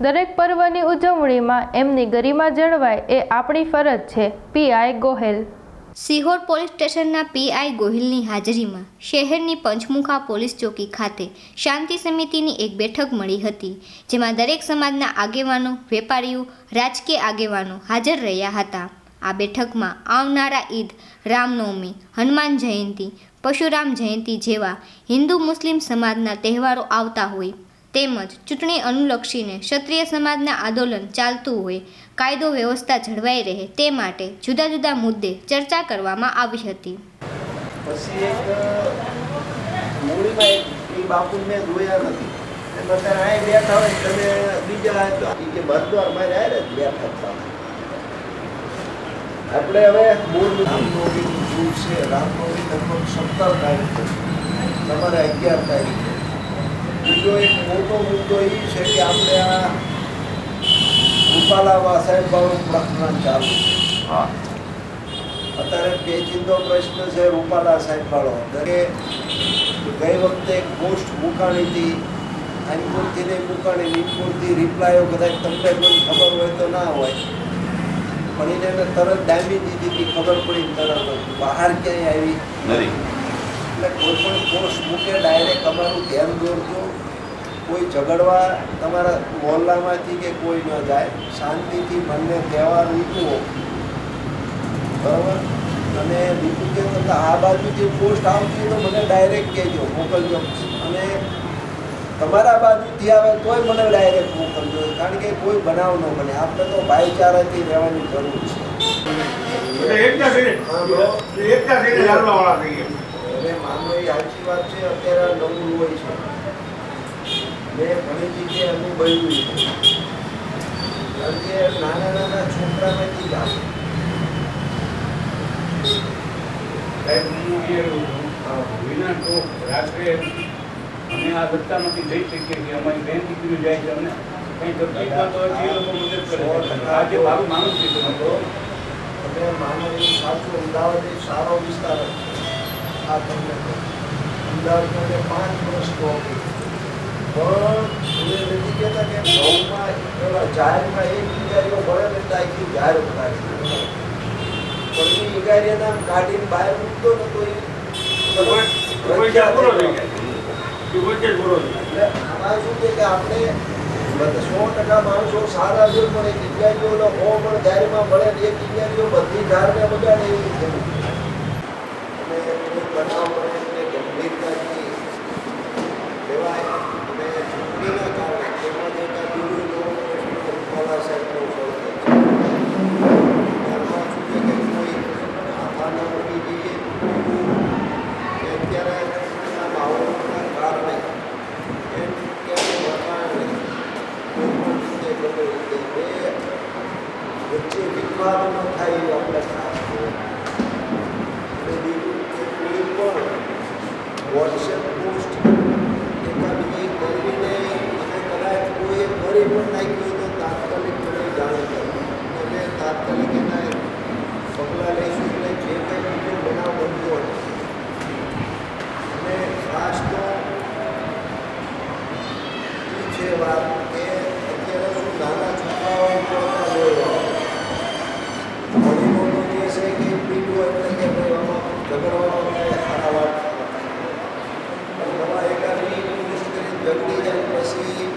દરેક પર્વની ઉજવણીમાં એમની ગરિમા જળવાય એ આપણી ફરજ છે. પીઆઈ ગોહેલ. સિહોર પોલીસ સ્ટેશનના પીઆઈ ગોહિલની હાજરીમાં શહેરની પંચમુખા પોલીસ ચોકી ખાતે શાંતિ સમિતિની એક બેઠક મળી હતી, જેમાં દરેક સમાજના આગેવાનો, વેપારીઓ, રાજકીય આગેવાનો હાજર રહ્યા હતા. આ બેઠકમાં આવનારા ઈદ, રામનવમી, હનુમાન જયંતી, પશુરામ જયંતી જેવા હિન્દુ મુસ્લિમ સમાજના તહેવારો આવતા હોય. તેમજ ચૂંટણી અનુલક્ષીને ક્ષત્રિય સમાજના આંદોલન ચાલતું હોય કાયદો વ્યવસ્થા જળવાઈ રહે તે માટે જુદા જુદા મુદ્દે ચર્ચા કરવામાં આવી હતી આપણે હવે મૂળ રામનવમી છે રામનવમી લગભગ સત્તર તારીખે તમારે અગિયાર તારીખે બીજો એક મોટો મુદ્દો એ છે કે આપણે આ રૂપાલાવા સાહેબ બાબુ પ્રકરણ ચાલુ હા. અત્યારે પેચિંદો પ્રશ્ન છે રૂપાલા સાહેબ વાળો દરે ગઈ વખતે એક પોસ્ટ મૂકાણી હતી આનપુરથી નહીં મૂકાણી નીમપુરથી રિપ્લાયો કદાચ તમને કોઈ ખબર હોય તો ના હોય. પણ એને એને તરત ડામી દીધી હતી ખબર પડી તરત બહાર ક્યાંય આવી? નથી. એટલે કોઈ પણ પોસ્ટ મૂકે ડાયરેક્ટ અમારું ધ્યાન દોરજો. કોઈ ઝઘડવા તમારા મોહલ્લામાંથી કે કોઈ ન જાય શાંતિથી મનને તહેવાર ઉજવો બરાબર? અને બીજું કે આ બાજુથી પોસ્ટ આવતી તો મને ડાયરેક્ટ કહેજો મોકલજો. અને તમારા બાજુથી આવે તોય મને ડાયરેક્ટ મોકલજો કારણ કે કોઈ બનાવ ન બને. આપણે તો ભાઈચારાથી રહેવાની જરૂર છે. હવે માનો એ સાચી વાત છે અત્યારે આ નવું હોય છે. મેં ઘણી જગ્યાએ અનુભવ્યું છે. કારણ કે નાના નાના છોકરા નથી એ વિના તો રાત્રે અમે આ રસ્તામાંથી જઈ શકીએ છીએ. અમારી બેન દીકરીઓ જાય છે અમને. કંઈ તકલીફમાં તો એ લોકો મદદ કરે આજે મારું માનું છે તમે તો માનો એ સાચું અમદાવાદ એક સારો વિસ્તાર હતો. છે. અમદાવાદમાં પાંચ વર્ષ નોકરી પણ એ નથી કહેતા કે ઘઉંમાં પેલા જાહેરમાં એક ઇગારીઓ મળે ને એટલે જાહેર બનાવી પણ એ ઇગારીના કાઢીને બહાર મૂકતો ને તો એ એ આમાં શું છે કે આપણે સો ટકા માણસો સારા છે પણ ઇગારીઓ નો હો પણ જાહેરમાં મળે એક ઇગારીઓ બધી જાહેરને બગાડે એવું થયું કોઈ બનાવ બને એટલે અને ચૂંટણીના કારણે તેમાં જે કાંઈ બીજું નવું રૂપાલા સાહેબનો કે કોઈ આથા ન ઉડી કે અત્યારે આ કારણે એમ ક્યાંય વખાણ નહીં. વચ્ચે વિવાદ ન થાય આપણે જોવું. અને બીજું કે કોઈ પણ વોટ્સએપ પોસ્ટ એકાદ કરીને અને કદાચ કોઈએ કરી પણ નાખ્યું તો તાત્કાલિક મને જાણ કરો. અને તાત્કાલિક એના પગલાં લઈશું. એટલે જે કંઈ બીજો બનાવ બનતો અને ખાસ તો છે વાત કે અત્યારે તો નાના છોકરાઓ પણ જોયો વડીલોનો જે છે કે પીડું એટલે કે ભાઈ આમાં ઝઘડવાનો કાંઈ સારા વાત પણ નવા એકાદી પોલીસ કરી ઝઘડી જાય પછી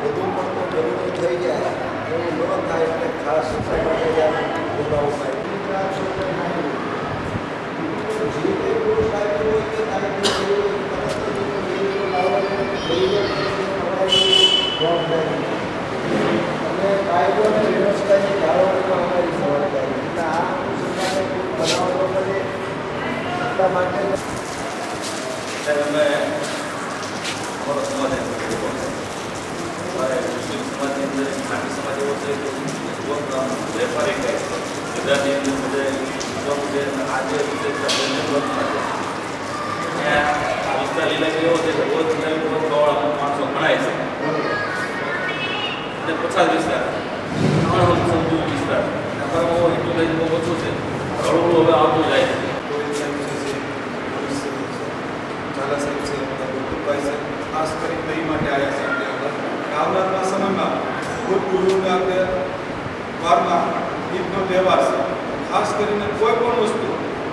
વધુ પડતો ઝઘડો થઈ જાય એવું ન થાય એટલે ખાસ એટલા માટે જ આ ભોગાવો થાય ગુજરાત સરકાર જે કંઈ પોસ્ટ આવ્યો હોય કે તારીખ તરત જ એનો નિર્ણય લાવવાનો પરિવર્તન અમારી જવાબદારી અને કાયદો અને વ્યવસ્થાની જાળવણીમાં અમારી જવાબદારી એટલે આ અનુસંધાને કોઈ બનાવ ન બને એટલા માટે સાહેબ અમે અમારો સમાજ એમ કર્યો અમારે મુસ્લિમ વેપારી કહે ગુજરાતની અંદર બધે આજે રીતે ત્યાં આ વિસ્તાર લીલાગીરી એવો છે. કે નવી વર્ગવાળા માણસો ગણાય છે અને વિસ્તાર ઘણો સમજુ વિસ્તાર બહુ એટલું કંઈ બહુ છે ઘણું હવે આવતું જાય છે ઝાલા સાહેબ છે ગુરુભાઈ સાહેબ ખાસ કરીને એ માટે આવ્યા છે આપણે કે આવનારા સમયમાં ભૂતપૂર્વને આપણે વારમાં ઈદનો તહેવાર છે. ખાસ કરીને કોઈ પણ વસ્તુ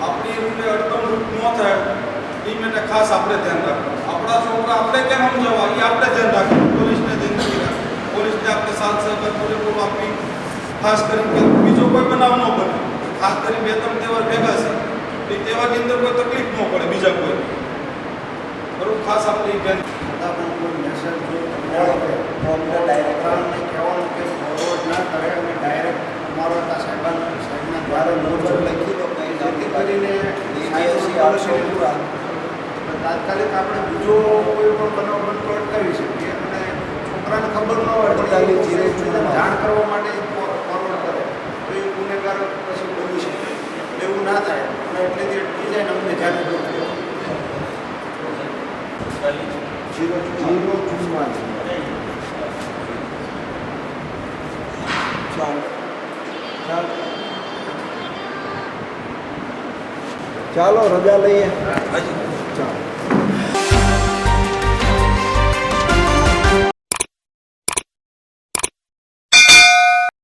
આપણી રૂપે અડકમરૂપ ન થાય એ માટે ખાસ આપણે ધ્યાન રાખવું. આપણા છોકરા આપણે કેમ સમજાવવા? એ આપણે ધ્યાન રાખવું. પોલીસને પોલીસને આપણે સાથ સહકાર આપી ખાસ કરીને બીજો કોઈ બનાવ ન બને. ખાસ કરીને બે ત્રણ તહેવાર ભેગા છે. એ તહેવારની અંદર કોઈ તકલીફ ન પડે બીજા કોઈ. બરોબર? ખાસ આપણે કોઈ જો મળે તો અમને ડાયરેક્ટ ત્રણને કહેવાનું કે ફોરવર્ડ ના કરે અને ડાયરેક્ટ અમારો હતા સાહેબાન સાહેબના દ્વારા નંબર લખી દો કંઈ જેથી કરીને તાત્કાલિક આપણે બીજો કોઈ પણ બનાવ બનતો અટકાવી શકીએ અને છોકરાને ખબર ન હોય પણ જાણ કરવા માટે ફોરવર્ડ કરે. તો એ ગુનેગાર પછી બની શકે. એવું ના થાય. અને એટલે અટકી જાય ને અમને ધ્યાન દોર જીરો જીરો ચાલો રજા લઈએ. ચાલો.